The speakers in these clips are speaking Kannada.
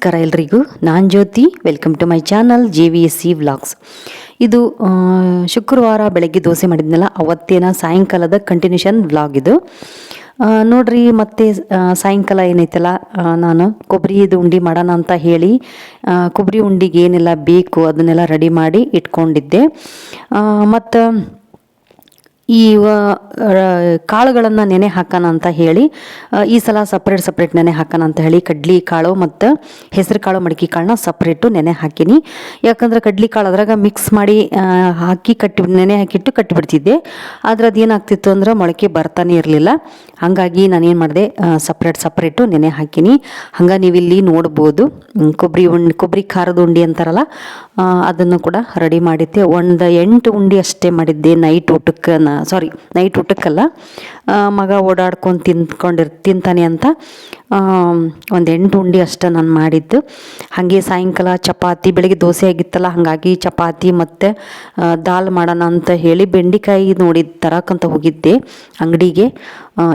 ನಮಸ್ಕಾರ ಎಲ್ರಿಗೂ. ನಾನು Jyoti welcome to my channel J V S C vlogs ಇದು ಶುಕ್ರವಾರ ಬೆಳಗ್ಗೆ ದೋಸೆ ಮಾಡಿದ್ನಲ್ಲ, ಅವತ್ತೇನ ಸಾಯಂಕಾಲದ ಕಂಟಿನ್ಯೂಷನ್ ವ್ಲಾಗ್ ಇದು. ನೋಡ್ರಿ, ಮತ್ತೆ ಸಾಯಂಕಾಲ ಏನೈತಲ್ಲ ನಾನು ನಾನು ಕೊಬ್ಬರಿದು ಉಂಡೆ ಮಾಡೋಣ ಅಂತ ಹೇಳಿ ಕೊಬ್ಬರಿ ಉಂಡಿಗೆ ಏನೆಲ್ಲ ಬೇಕು ಅದನ್ನೆಲ್ಲ ರೆಡಿ ಮಾಡಿ ಇಟ್ಕೊಂಡಿದ್ದೆ. ಮತ್ತು ಈ ಕಾಳುಗಳನ್ನು ನೆನೆ ಹಾಕೋಣ ಅಂತ ಹೇಳಿ ಈ ಸಲ ಸಪ್ರೇಟ್ ಸಪ್ರೇಟ್ ನೆನೆ ಹಾಕೋಣ ಅಂತ ಹೇಳಿ ಕಡ್ಲಿ ಕಾಳು ಮತ್ತು ಹೆಸರು ಕಾಳು ಮಡಿಕೆ ಕಾಳನ್ನ ಸಪ್ರೇಟು ನೆನೆ ಹಾಕಿನಿ. ಯಾಕಂದ್ರೆ ಕಡ್ಲಿ ಕಾಳು ಅದ್ರಾಗ ಮಿಕ್ಸ್ ಮಾಡಿ ಹಾಕಿ ಕಟ್ಟಿ, ನೆನೆ ಹಾಕಿಟ್ಟು ಕಟ್ಟಿಬಿಡ್ತಿದ್ದೆ ಆದ್ರೆ ಅದೇನಾಗ್ತಿತ್ತು ಅಂದ್ರೆ ಮೊಳಕೆ ಬರ್ತಾನೆ ಇರಲಿಲ್ಲ. ಹಾಗಾಗಿ ನಾನೇನು ಮಾಡಿದೆ ಸಪ್ರೇಟ್ ಸಪ್ರೇಟು ನೆನೆ ಹಾಕಿನಿ. ಹಂಗೆ ನೀವಿಲ್ಲಿ ನೋಡ್ಬೋದು. ಕೊಬ್ಬರಿ ಉಂಡೆ ಕೊಬ್ಬರಿ ಖಾರದ ಉಂಡೆ ಅಂತಾರಲ್ಲ ಅದನ್ನು ಕೂಡ ರೆಡಿ ಮಾಡಿದ್ದೆ. ಒಂದು ಎಂಟು ಉಂಡೆ ಅಷ್ಟೇ ಮಾಡಿದ್ದೆ ನೈಟ್ ಊಟಕ್ಕೆ ಸಾರಿ ನೈಟ್ ಊಟಕ್ಕಲ್ಲ. ಮಗ ಓಡಾಡ್ಕೊಂಡು ತಿಂದ್ಕೊಂಡಿರ್, ತಿಂತಾನೆ ಅಂತ ಒಂದು ಎಂಟು ಉಂಡೆ ಅಷ್ಟೇ ನಾನು ಮಾಡಿದ್ದು. ಹಾಗೆ ಸಾಯಂಕಾಲ ಚಪಾತಿ, ಬೆಳಗ್ಗೆ ದೋಸೆ ಆಗಿತ್ತಲ್ಲ, ಹಾಗಾಗಿ ಚಪಾತಿ ಮತ್ತು ದಾಲ್ ಮಾಡೋಣ ಅಂತ ಹೇಳಿ ಬೆಂಡೆಕಾಯಿ ನೋಡಿ ತರಕಂತ ಹೋಗಿದ್ದೆ ಅಂಗಡಿಗೆ.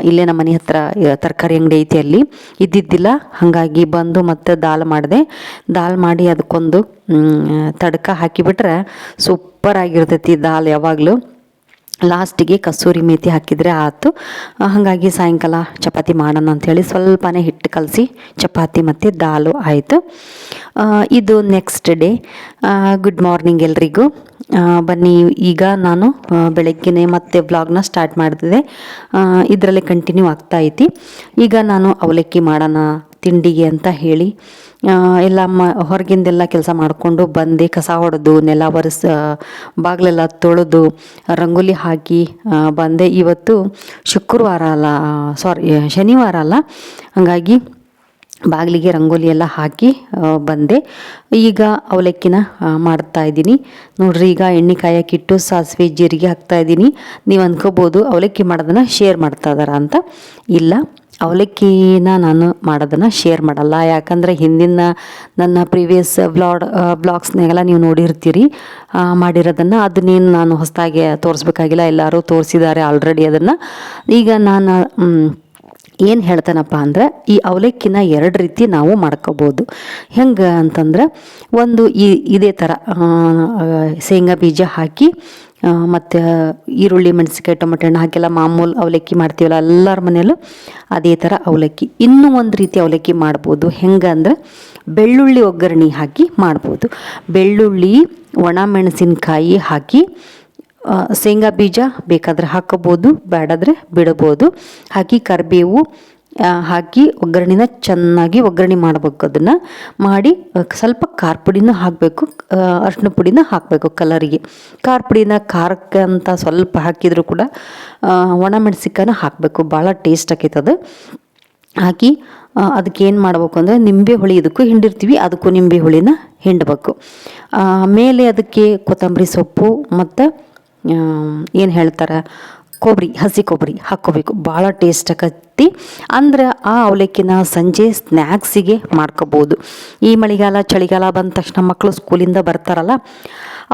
ಇಲ್ಲೇ ನಮ್ಮ ಮನೆ ಹತ್ರ ತರಕಾರಿ ಅಂಗಡಿ ಐತಿ ಅಲ್ಲಿ. ಇದ್ದಿದ್ದಿಲ್ಲ, ಹಾಗಾಗಿ ಬಂದು ಮತ್ತೆ ದಾಲ್ ಮಾಡಿದೆ. ದಾಲ್ ಮಾಡಿ ಅದಕ್ಕೊಂದು ತಡ್ಕ ಹಾಕಿಬಿಟ್ರೆ ಸೂಪರ್ ಆಗಿರ್ತೈತಿ ದಾಲ್ ಯಾವಾಗಲೂ. ಲಾಸ್ಟಿಗೆ ಕಸೂರಿ ಮೇಥಿ ಹಾಕಿದರೆ ಆಯಿತು ಹಾಗಾಗಿ ಸಾಯಂಕಾಲ ಚಪಾತಿ ಮಾಡೋಣ ಅಂಥೇಳಿ ಸ್ವಲ್ಪನೇ ಹಿಟ್ಟು ಕಲಸಿ ಚಪಾತಿ ಮತ್ತು ದಾಲು ಆಯಿತು. ಇದು ನೆಕ್ಸ್ಟ್ ಡೇ ಗುಡ್ ಮಾರ್ನಿಂಗ್ ಎಲ್ರಿಗೂ. ಬನ್ನಿ ಈಗ ನಾನು ಬೆಳಗ್ಗೆ ಬೆಳಗ್ಗೆನೆ ಮತ್ತೆ ವ್ಲಾಗ್ನ ಸ್ಟಾರ್ಟ್ ಮಾಡ್ತಿದ್ದೆ. ಇದರಲ್ಲೇ ಕಂಟಿನ್ಯೂ ಆಗ್ತಾ ಐತಿ. ಈಗ ನಾನು ಅವಲಕ್ಕಿ ಮಾಡೋಣ ತಿಂಡಿಗೆ ಅಂತ ಹೇಳಿ ಎಲ್ಲ ಮ, ಹೊರಗಿಂದೆಲ್ಲ ಕೆಲಸ ಮಾಡಿಕೊಂಡು ಬಂದು ಕಸ ಹೊಡೆದು, ನೆಲ ಒರೆಸ ಬಾಗಿಲೆಲ್ಲ ತೊಳೆದು, ರಂಗೋಲಿ ಹಾಕಿ ಬಂದೆ. ಇವತ್ತು ಶುಕ್ರವಾರ ಅಲ್ಲ ಸಾರಿ ಶನಿವಾರ ಅಲ್ಲ. ಹಾಗಾಗಿ ಬಾಗಿಲಿಗೆ ರಂಗೋಲಿ ಎಲ್ಲ ಹಾಕಿ ಬಂದೆ. ಈಗ ಅವಲಕ್ಕಿನ ಮಾಡ್ತಾ ಇದ್ದೀನಿ. ನೋಡ್ರಿ, ಈಗ ಎಣ್ಣೆ ಕಾಯಕ್ಕಿಟ್ಟು ಸಾಸಿವೆ, ಜೀರಿಗೆ ಹಾಕ್ತಾ ಇದ್ದೀನಿ. ನೀವು ಅಂದ್ಕೋಬೋದು ಅವಲಕ್ಕಿ ಮಾಡೋದನ್ನು ಶೇರ್ ಮಾಡ್ತಾ ಇದ್ದಾರಾ ಅಂತ. ಇಲ್ಲ. ಅವಲಕ್ಕಿನ ನಾನು ಮಾಡೋದನ್ನು ಶೇರ್ ಮಾಡಲ್ಲ. ಯಾಕಂದರೆ ಹಿಂದಿನ ನನ್ನ ಪ್ರೀವಿಯಸ್ ಬ್ಲಾಡ್ ಬ್ಲಾಗ್ಸ್ನಾಗೆಲ್ಲ ನೀವು ನೋಡಿರ್ತೀರಿ. ಮಾಡಿರೋದನ್ನು ಅದನ್ನೇನು ನಾನು ಹೊಸದಾಗಿ ತೋರಿಸ್ಬೇಕಾಗಿಲ್ಲ. ಎಲ್ಲರೂ ತೋರಿಸಿದ್ದಾರೆ ಆಲ್ರೆಡಿ ಅದನ್ನು. ಈಗ ನಾನು ಏನು ಹೇಳ್ತಾನಪ್ಪ ಅಂದ್ರೆ ಈ ಅವಲಕ್ಕಿನ ಎರಡು ರೀತಿ ನಾವು ಮಾಡ್ಕೋಬೋದು. ಹೆಂಗೆ ಅಂತಂದ್ರೆ ಒಂದು ಈ, ಇದೇ ಥರ ಶೇಂಗಾ ಬೀಜ ಹಾಕಿ ಮತ್ತು ಈರುಳ್ಳಿ, ಮೆಣಸಿನ್ಕಾಯಿ, ಟೊಮೆಟೊ ಹಣ್ಣು ಹಾಕೆಲ್ಲ ಮಾಮೂಲು ಅವಲಕ್ಕಿ ಮಾಡ್ತೀವಲ್ಲ ಎಲ್ಲರ ಮನೆಯಲ್ಲೂ ಅದೇ ಥರ ಅವಲಕ್ಕಿ. ಇನ್ನೂ ಒಂದು ರೀತಿ ಅವಲಕ್ಕಿ ಮಾಡ್ಬೋದು. ಹೆಂಗೆ ಬೆಳ್ಳುಳ್ಳಿ ಒಗ್ಗರಣೆ ಹಾಕಿ ಮಾಡ್ಬೋದು. ಬೆಳ್ಳುಳ್ಳಿ, ಒಣ ಮೆಣಸಿನಕಾಯಿ ಹಾಕಿ ಶೇಂಗಾ ಬೀಜ ಬೇಕಾದರೆ ಹಾಕೋಬೋದು ಬೇಡಾದರೆ ಬಿಡಬೋದು. ಹಾಕಿ ಕರಿಬೇವು ಹಾಕಿ ಒಗ್ಗರಣೆನ ಚೆನ್ನಾಗಿ ಒಗ್ಗರಣೆ ಮಾಡಬೇಕು. ಅದನ್ನು ಮಾಡಿ ಸ್ವಲ್ಪ ಖಾರ ಪುಡಿನ ಹಾಕಬೇಕು ಅರ್ಶಿನ ಪುಡಿನ ಹಾಕಬೇಕು ಕಲರಿಗೆ. ಖಾರ ಪುಡಿನ ಖಾರಕ್ಕೆ ಅಂತ ಸ್ವಲ್ಪ ಹಾಕಿದರೂ ಕೂಡ ಒಣ ಮೆಣಸಿನ್ಕಾಯಿನ ಹಾಕಬೇಕು. ಭಾಳ ಟೇಸ್ಟ್ ಆಕೈತೆ ಅದು. ಹಾಕಿ ಅದಕ್ಕೆ ಏನು ಮಾಡ್ಬೇಕು ಅಂದರೆ ನಿಂಬೆ ಹುಳಿ ಇದಕ್ಕೂ ಹಿಂಡಿರ್ತೀವಿ, ಅದಕ್ಕೂ ನಿಂಬೆ ಹುಳಿನ ಹಿಂಡಬೇಕು. ಆಮೇಲೆ ಮೇಲೆ ಅದಕ್ಕೆ ಕೊತ್ತಂಬರಿ ಸೊಪ್ಪು ಮತ್ತು ಏನು ಹೇಳ್ತಾರೆ ಕೊಬ್ಬರಿ, ಹಸಿ ಕೊಬ್ಬರಿ ಹಾಕ್ಕೋಬೇಕು. ಭಾಳ ಟೇಸ್ಟ್ ಆಗತ್ತಿ. ಅಂದ್ರೆ ಆ ಅವಲಕ್ಕಿನ ಸಂಜೆ ಸ್ನ್ಯಾಕ್ಸಿಗೆ ಮಾಡ್ಕೋಬೋದು. ಈ ಮಳೆಗಾಲ, ಚಳಿಗಾಲ ಬಂದ ತಕ್ಷಣ ಮಕ್ಕಳು ಸ್ಕೂಲಿಂದ ಬರ್ತಾರಲ್ಲ,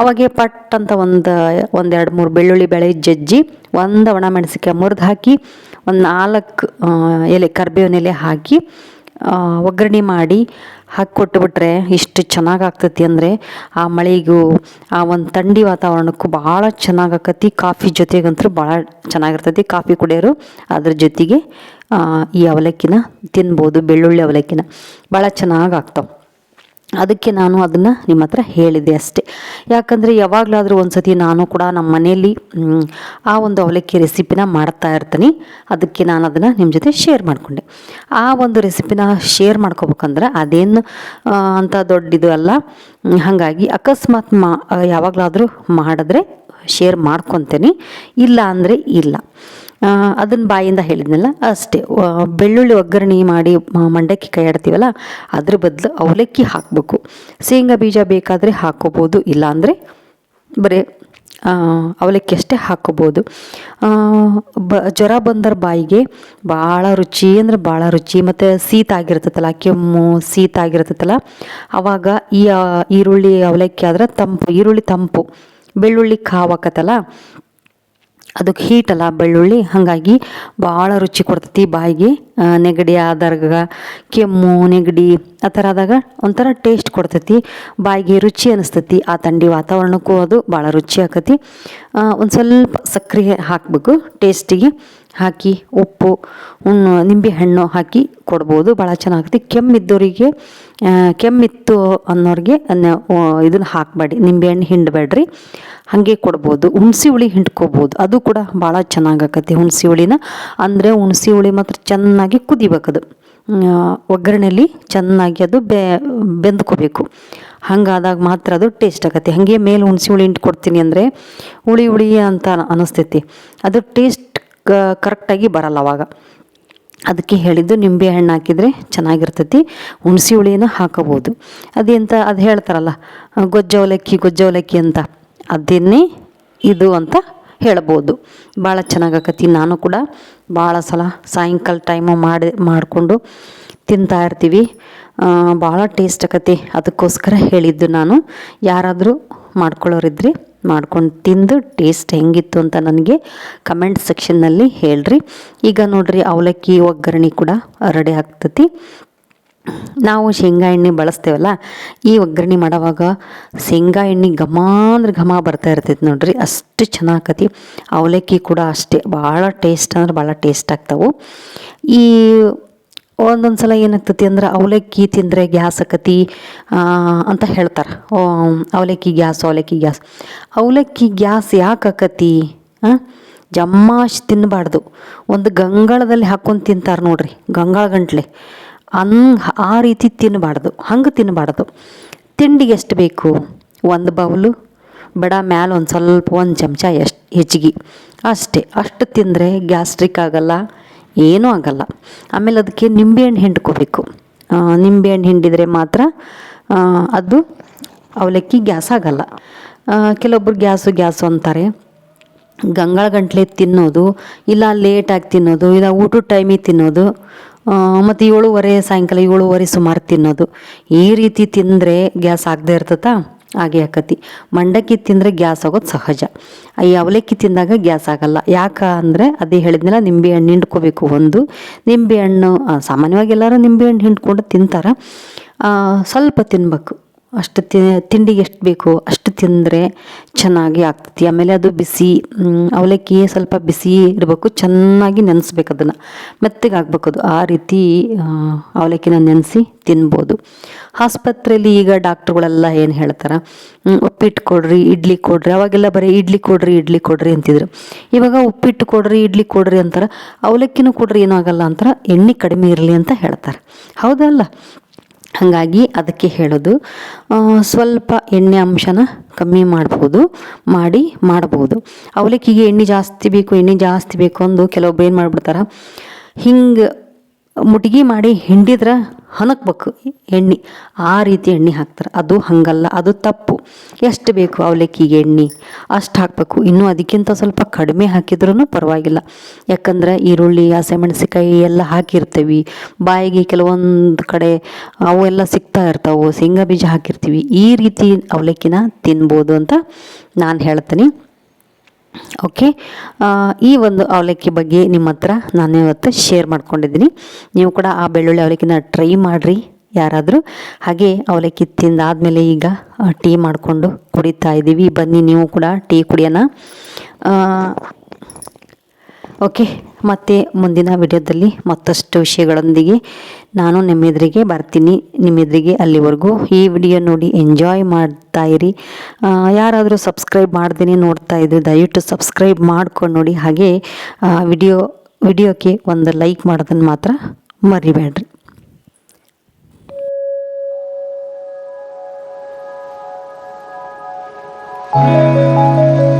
ಅವಾಗೆ ಪಟ್ ಅಂತ ಒಂದು, ಒಂದೆರಡು ಮೂರು ಬೆಳ್ಳುಳ್ಳಿ ಬೆಳೆ ಜಜ್ಜಿ ಒಂದು ಒಣ ಮೆಣಸಿಕಾಯಿ ಮುರಿದು ಹಾಕಿ, ಒಂದು ನಾಲ್ಕು ಎಲೆ, ಕರ್ಬೇವಿನ ಎಲೆ ಹಾಕಿ ಒಗ್ಗರಣೆ ಮಾಡಿ ಹಾಕಿ ಕೊಟ್ಟುಬಿಟ್ರೆ ಇಷ್ಟು ಚೆನ್ನಾಗಿ ಆಗ್ತೈತಿ ಅಂದರೆ ಆ ಮಳೆಗೂ ಆ ಒಂದು ಥಂಡಿ ವಾತಾವರಣಕ್ಕೂ ಭಾಳ ಚೆನ್ನಾಗಿ ಆಕತಿ ಕಾಫಿ ಜೊತೆಗಂತೂ ಭಾಳ ಚೆನ್ನಾಗಿರ್ತೈತಿ. ಕಾಫಿ ಕುಡಿಯೋರು ಅದ್ರ ಜೊತೆಗೆ ಈ ಅವಲಕ್ಕಿನ ತಿನ್ಬೋದು, ಬೆಳ್ಳುಳ್ಳಿ ಅವಲಕ್ಕಿನ. ಭಾಳ ಚೆನ್ನಾಗಿ ಆಗ್ತಾವೆ ಅದಕ್ಕೆ ನಾನು ಅದನ್ನು ನಿಮ್ಮ ಹತ್ರ ಹೇಳಿದೆ ಅಷ್ಟೇ. ಯಾಕಂದರೆ ಯಾವಾಗಲಾದರೂ ಒಂದು ಸತಿ ನಾನು ಕೂಡ ನಮ್ಮ ಮನೆಯಲ್ಲಿ ಆ ಒಂದು ಅವಲಕ್ಕಿ ರೆಸಿಪಿನ ಮಾಡ್ತಾ ಇರ್ತೀನಿ. ಅದಕ್ಕೆ ನಾನು ಅದನ್ನು ನಿಮ್ಮ ಜೊತೆ ಶೇರ್ ಮಾಡಿಕೊಂಡೆ. ಆ ಒಂದು ರೆಸಿಪಿನ ಶೇರ್ ಮಾಡ್ಕೋಬೇಕಂದ್ರೆ ಅದೇನು ಅಂತ ದೊಡ್ಡದು ಅಲ್ಲ ಹಾಗಾಗಿ ಅಕಸ್ಮಾತ್ ಮಾ, ಯಾವಾಗಲಾದರೂ ಮಾಡಿದ್ರೆ ಶೇರ್ ಮಾಡ್ಕೊತೇನೆ. ಇಲ್ಲ ಅಂದರೆ ಇಲ್ಲ. ಅದನ್ನು ಬಾಯಿಂದ ಹೇಳಿದ್ನಲ್ಲ, ಅಷ್ಟೇ. ಬೆಳ್ಳುಳ್ಳಿ ಒಗ್ಗರಣೆ ಮಾಡಿ ಮಂಡಕ್ಕಿ ಕೈ ಆಡ್ತೀವಲ್ಲ, ಅದ್ರ ಬದಲು ಅವಲಕ್ಕಿ ಹಾಕಬೇಕು. ಶೇಂಗಾ ಬೀಜ ಬೇಕಾದರೆ ಹಾಕೋಬೋದು, ಇಲ್ಲಾಂದರೆ ಬರೀ ಅವಲಕ್ಕಿ ಅಷ್ಟೇ ಹಾಕೋಬೋದು. ಬ, ಜ್ವರ ಬಂದರ ಬಾಯಿಗೆ ಭಾಳ ರುಚಿ, ಅಂದ್ರೆ ಭಾಳ ರುಚಿ, ಮತ್ತು ಸೀತ ಆಗಿರ್ತೈತಲ್ಲ, ಕೆಮ್ಮು ಸೀತಾಗಿರ್ತೈತಲ್ಲ ಆವಾಗ ಈ ಈರುಳ್ಳಿ ಅವಲಕ್ಕಿ ಆದ್ರೆ ತಂಪು, ಈರುಳ್ಳಿ ತಂಪು. ಬೆಳ್ಳುಳ್ಳಿ ಕಾವಾಕತ್ತಲ್ಲ ಅದಕ್ಕೆ ಹೀಟ್ ಅಲ್ಲ, ಬೆಳ್ಳುಳ್ಳಿ, ಹಾಗಾಗಿ ಭಾಳ ರುಚಿ ಕೊಡ್ತೈತಿ ಬಾಯಿಗೆ. ನೆಗಡಿ ಆದಾಗ ಕೆಮ್ಮು, ನೆಗಡಿ, ಆ ಥರ ಆದಾಗ ಒಂಥರ ಟೇಸ್ಟ್ ಕೊಡ್ತೈತಿ. ಬಾಯಿಗೆ ರುಚಿ ಅನಿಸ್ತೈತಿ, ಆ ತಂಡಿ ವಾತಾವರಣಕ್ಕೂ ಅದು ಭಾಳ ರುಚಿ ಆಕತಿ. ಒಂದು ಸ್ವಲ್ಪ ಸಕ್ಕರೆ ಹಾಕಬೇಕು ಟೇಸ್ಟಿಗೆ ಹಾಕಿ ಉಪ್ಪು ನಿಂಬೆ ಹಣ್ಣು ಹಾಕಿ ಕೊಡ್ಬೋದು. ಭಾಳ ಚೆನ್ನಾಗುತ್ತೆ. ಕೆಮ್ಮಿದ್ದವರಿಗೆ ಕೆಮ್ಮಿತ್ತು ಅನ್ನೋರಿಗೆ ಇದನ್ನು ಹಾಕಬೇಡಿ ನಿಂಬೆಹಣ್ಣು ಹಿಂಡಬೇಡ್ರಿ. ಹಾಗೆ ಕೊಡ್ಬೋದು. ಹುಣಸಿ ಹುಳಿ ಹಿಂಡ್ಕೋಬೋದು. ಅದು ಕೂಡ ಭಾಳ ಚೆನ್ನಾಗಾಕತಿ ಹುಣಸಿ ಹುಳಿನ. ಅಂದರೆ ಹುಣಸಿ ಹುಳಿ ಮಾತ್ರ ಚೆನ್ನಾಗಿ ಕುದಿಬೇಕದು. ಒಗ್ಗರಣೆಯಲ್ಲಿ ಚೆನ್ನಾಗಿ ಅದು ಬೆ, ಬೆಂದ್ಕೋಬೇಕು. ಹಂಗಾದಾಗ ಮಾತ್ರ ಅದು ಟೇಸ್ಟ್ ಆಗತ್ತೆ. ಹಾಗೆ ಮೇಲೆ ಹುಣಸಿ ಹುಳಿ ಹಿಂಡ್ಕೊಡ್ತೀನಿ ಕೊಡ್ತೀನಿ ಅಂದರೆ ಹುಳಿ ಹುಳಿ ಅಂತ ಅನಿಸ್ತೈತಿ. ಅದು ಟೇಸ್ಟ್ ಕರೆಕ್ಟಾಗಿ ಬರಲ್ಲ ಅವಾಗ. ಅದಕ್ಕೆ ಹೇಳಿದ್ದು ನಿಂಬೆ ಹಣ್ಣು ಹಾಕಿದರೆ ಚೆನ್ನಾಗಿರ್ತೈತಿ. ಹುಣಸಿ ಹುಳಿನ ಹಾಕೋಬೋದು. ಅದೆಂತ ಅದು ಹೇಳ್ತಾರಲ್ಲ ಗೊಜ್ಜ ಅವಲಕ್ಕಿ ಅಂತ. ಅದನ್ನೇ ಇದು ಅಂತ ಹೇಳ್ಬೋದು. ಭಾಳ ಚೆನ್ನಾಗಾಕತಿ. ನಾನು ಕೂಡ ಭಾಳ ಸಲ ಸಾಯಂಕಾಲ ಟೈಮು ಮಾಡಿ ಮಾಡಿಕೊಂಡು ತಿಂತಾ ಇರ್ತೀವಿ. ಭಾಳ ಟೇಸ್ಟ್ ಆಕತಿ. ಅದಕ್ಕೋಸ್ಕರ ಹೇಳಿದ್ದು ನಾನು, ಯಾರಾದರೂ ಮಾಡ್ಕೊಳ್ಳೋರಿದ್ರಿ ಮಾಡ್ಕೊಂಡು ತಿಂದು ಟೇಸ್ಟ್ ಹೆಂಗಿತ್ತು ಅಂತ ನನಗೆ ಕಮೆಂಟ್ ಸೆಕ್ಷನ್ನಲ್ಲಿ ಹೇಳ್ರಿ. ಈಗ ನೋಡ್ರಿ, ಅವಲಕ್ಕಿ ಒಗ್ಗರಣೆ ಕೂಡ ರೆಡಿ ಆಗ್ತತಿ. ನಾವು ಶೇಂಗಾ ಎಣ್ಣೆ ಬಳಸ್ತೇವಲ್ಲ, ಈ ಒಗ್ಗರಣೆ ಮಾಡೋವಾಗ ಶೇಂಗಾ ಎಣ್ಣೆ ಘಮ ಅಂದ್ರೆ ಘಮ ಬರ್ತಾ ಇರ್ತೈತೆ ನೋಡ್ರಿ, ಅಷ್ಟು ಚೆನ್ನಾಗತಿ ಅವಲಕ್ಕಿ ಕೂಡ ಅಷ್ಟೇ ಭಾಳ ಟೇಸ್ಟ್ ಅಂದ್ರೆ ಭಾಳ ಟೇಸ್ಟ್ ಆಗ್ತಾವೆ. ಈ ಒಂದೊಂದು ಸಲ ಏನಾಗ್ತತಿ ಅಂದ್ರೆ ಅವಲಕ್ಕಿ ತಿಂದರೆ ಗ್ಯಾಸ್ ಆಕತಿ ಅಂತ ಹೇಳ್ತಾರೆ. ಅವಲಕ್ಕಿ ಗ್ಯಾಸ್ ಅವಲಕ್ಕಿ ಗ್ಯಾಸ್. ಅವಲಕ್ಕಿ ಗ್ಯಾಸ್ ಯಾಕೆ ಆಕತಿ? ಹಾಂ ಜಮ್ಮಾಶ್ ತಿನ್ನಬಾರ್ದು ಒಂದು ಗಂಗಾಳದಲ್ಲಿ ಹಾಕ್ಕೊಂಡು ತಿಂತಾರೆ ನೋಡ್ರಿ, ಗಂಗಾಳ ಗಂಟ್ಲೆ. ಹಂಗೆ ಆ ರೀತಿ ತಿನ್ನಬಾರ್ದು ಹಂಗೆ ತಿನ್ನಬಾರ್ದು ತಿಂಡಿಗೆ ಎಷ್ಟು ಬೇಕು? ಒಂದು ಬೌಲು, ಬಡ ಮ್ಯಾಲ ಒಂದು ಸ್ವಲ್ಪ, ಒಂದು ಚಮಚ ಎಷ್ಟು, ಹೆಚ್ಚಿಗೆ. ಅಷ್ಟೇ, ಅಷ್ಟು ತಿಂದರೆ ಗ್ಯಾಸ್ಟ್ರಿಕ್ ಆಗಲ್ಲ. ಏನೂ ಆಗಲ್ಲ. ಆಮೇಲೆ ಅದಕ್ಕೆ ನಿಂಬೆಹಣ್ಣು ಹಿಂಡ್ಕೋಬೇಕು. ನಿಂಬೆಹಣ್ಣು ಹಿಂಡಿದರೆ ಮಾತ್ರ ಅದು ಅವಲಕ್ಕಿ ಗ್ಯಾಸ್ ಆಗಲ್ಲ. ಕೆಲವೊಬ್ರು ಗ್ಯಾಸು ಗ್ಯಾಸು ಅಂತಾರೆ. ಗಂಗಾಳ ಗಂಟ್ಲೆ ತಿನ್ನೋದು, ಇಲ್ಲ ಲೇಟಾಗಿ ತಿನ್ನೋದು, ಇಲ್ಲ ಊಟದ ಟೈಮಿಗೆ ತಿನ್ನೋದು ಮತ್ತು ಏಳುವರೆ ಸಾಯಂಕಾಲ ಏಳುವರೆ ಸುಮಾರು ತಿನ್ನೋದು. ಈ ರೀತಿ ತಿಂದರೆ ಗ್ಯಾಸ್ ಆಗದೆ ಇರ್ತತಾ ಹಾಗೆ ಆಕತಿ. ಮಂಡಕ್ಕಿ ತಿಂದರೆ ಗ್ಯಾಸ್ ಆಗೋದು ಸಹಜ. ಈ ಅವಲಕ್ಕಿ ತಿಂದಾಗ ಗ್ಯಾಸ್ ಆಗಲ್ಲ. ಯಾಕೆ ಅಂದರೆ ಅದೇ ಹೇಳಿದ್ನಲ್ಲ, ನಿಂಬೆ ಹಣ್ಣು ಹಿಂಡ್ಕೋಬೇಕು ಒಂದು. ನಿಂಬೆ ಹಣ್ಣು ಸಾಮಾನ್ಯವಾಗಿ ಎಲ್ಲರೂ ನಿಂಬೆ ಹಣ್ಣು ಹಿಂಡ್ಕೊಂಡು ತಿಂತಾರೆ. ಸ್ವಲ್ಪ ತಿನ್ಬೇಕು. ಅಷ್ಟು ತಿಂಡಿಗೆ ಎಷ್ಟು ಬೇಕು ಅಷ್ಟು ತಿಂದರೆ ಚೆನ್ನಾಗಿ ಆಗ್ತೈತಿ. ಆಮೇಲೆ ಅದು ಬಿಸಿ ಅವಲಕ್ಕಿ ಸ್ವಲ್ಪ ಬಿಸಿ ಇರಬೇಕು, ಚೆನ್ನಾಗಿ ನೆನೆಸ್ಬೇಕು ಅದನ್ನು. ಮೆತ್ತಗೆ ಆಗ್ಬೇಕು ಅದು. ಆ ರೀತಿ ಅವಲಕ್ಕಿನ ನೆನೆಸಿ ತಿನ್ಬೋದು. ಆಸ್ಪತ್ರೆಯಲ್ಲಿ ಈಗ ಡಾಕ್ಟ್ರುಗಳೆಲ್ಲ ಏನು ಹೇಳ್ತಾರೆ ಉಪ್ಪಿಟ್ಟು ಕೊಡ್ರಿ, ಇಡ್ಲಿ ಕೊಡ್ರಿ, ಅವಾಗೆಲ್ಲ ಬರೀ ಇಡ್ಲಿ ಕೊಡ್ರಿ ಇಡ್ಲಿ ಕೊಡ್ರಿ ಅಂತಿದ್ರು. ಇವಾಗ ಉಪ್ಪಿಟ್ಟು ಕೊಡ್ರಿ, ಇಡ್ಲಿ ಕೊಡ್ರಿ ಅಂತಾರೆ, ಅವಲಕ್ಕಿನೂ ಕೊಡ್ರಿ ಏನೂ ಆಗಲ್ಲ ಅಂತಾರೆ, ಎಣ್ಣೆ ಕಡಿಮೆ ಇರಲಿ ಅಂತ ಹೇಳ್ತಾರೆ. ಹೌದಲ್ಲ? ಹಾಗಾಗಿ ಅದಕ್ಕೆ ಹೇಳೋದು ಸ್ವಲ್ಪ ಎಣ್ಣೆ ಅಂಶನ ಕಮ್ಮಿ ಮಾಡ್ಬೋದು, ಮಾಡಿ ಮಾಡ್ಬೋದು. ಅವಲಕ್ಕಿಗೆ ಎಣ್ಣೆ ಜಾಸ್ತಿ ಬೇಕು, ಎಣ್ಣೆ ಜಾಸ್ತಿ ಬೇಕು ಅಂದು ಕೆಲವೊಬ್ಬರು ಏನು ಮಾಡ್ಬಿಡ್ತಾರೆ, ಹಿಂಗೆ ಮುಟ್ಗಿ ಮಾಡಿ ಹಿಂಡಿದ್ರೆ ಹನಕ್ಬೇಕು ಎಣ್ಣೆ. ಆ ರೀತಿ ಎಣ್ಣೆ ಹಾಕ್ತಾರೆ. ಅದು ಹಂಗಲ್ಲ, ಅದು ತಪ್ಪು. ಎಷ್ಟು ಬೇಕು ಅವಲಕ್ಕಿಗೆ ಎಣ್ಣೆ? ಅಷ್ಟು ಹಾಕಬೇಕು. ಇನ್ನೂ ಅದಕ್ಕಿಂತ ಸ್ವಲ್ಪ ಕಡಿಮೆ ಹಾಕಿದ್ರೂ ಪರವಾಗಿಲ್ಲ. ಯಾಕಂದ್ರೆ ಈರುಳ್ಳಿ ಹಸಿಮೆಣಸಿಕಾಯಿ ಎಲ್ಲ ಹಾಕಿರ್ತೀವಿ. ಬಾಯಿಗೆ ಕೆಲವೊಂದು ಕಡೆ ಅವು ಎಲ್ಲ ಸಿಗ್ತಾ ಇರ್ತಾವೆ. ಶೇಂಗಾ ಬೀಜ ಹಾಕಿರ್ತೀವಿ. ಈ ರೀತಿ ಅವಲಕ್ಕಿನ ತಿನ್ಬೋದು ಅಂತ ನಾನು ಹೇಳ್ತೀನಿ. ಓಕೆ ಈ ಒಂದು ಅವಲಕ್ಕಿ ಬಗ್ಗೆ ನಿಮ್ಮ ಹತ್ರ ನಾನು ಇವತ್ತು ಶೇರ್ ಮಾಡ್ಕೊಂಡಿದ್ದೀನಿ. ನೀವು ಕೂಡ ಆ ಬೆಳ್ಳುಳ್ಳಿ ಅವಲಕ್ಕಿನ ಟ್ರೈ ಮಾಡಿರಿ ಯಾರಾದರೂ. ಹಾಗೆ ಅವಲಕ್ಕಿ ತಿಂದಾದಮೇಲೆ ಈಗ ಟೀ ಮಾಡಿಕೊಂಡು ಕುಡಿತಾ ಇದ್ದೀವಿ ಬನ್ನಿ, ನೀವು ಕೂಡ ಟೀ ಕುಡಿಯೋಣ. ಓಕೆ, ಮತ್ತೆ ಮುಂದಿನ ವಿಡಿಯೋದಲ್ಲಿ ಮತ್ತಷ್ಟು ವಿಷಯಗಳೊಂದಿಗೆ ನಾನು ನಿಮ್ಮ ಎದುರಿಗೆ ಬರ್ತೀನಿ. ನಿಮ್ಮ ಎದುರಿಗೆ ಅಲ್ಲಿವರೆಗೂ ಈ ವಿಡಿಯೋ ನೋಡಿ ಎಂಜಾಯ್ ಮಾಡ್ತಾ ಇರಿ. ಯಾರಾದರೂ ಸಬ್ಸ್ಕ್ರೈಬ್ ಮಾಡ್ದೇ ನೋಡ್ತಾ ಇದ್ದರೆ ದಯವಿಟ್ಟು ಸಬ್ಸ್ಕ್ರೈಬ್ ಮಾಡ್ಕೊಂಡು ನೋಡಿ. ಹಾಗೆ ವಿಡಿಯೋ, ವಿಡಿಯೋಕ್ಕೆ ಒಂದು ಲೈಕ್ ಮಾಡೋದನ್ನು ಮಾತ್ರ ಮರಿಬೇಡ್ರಿ. Thank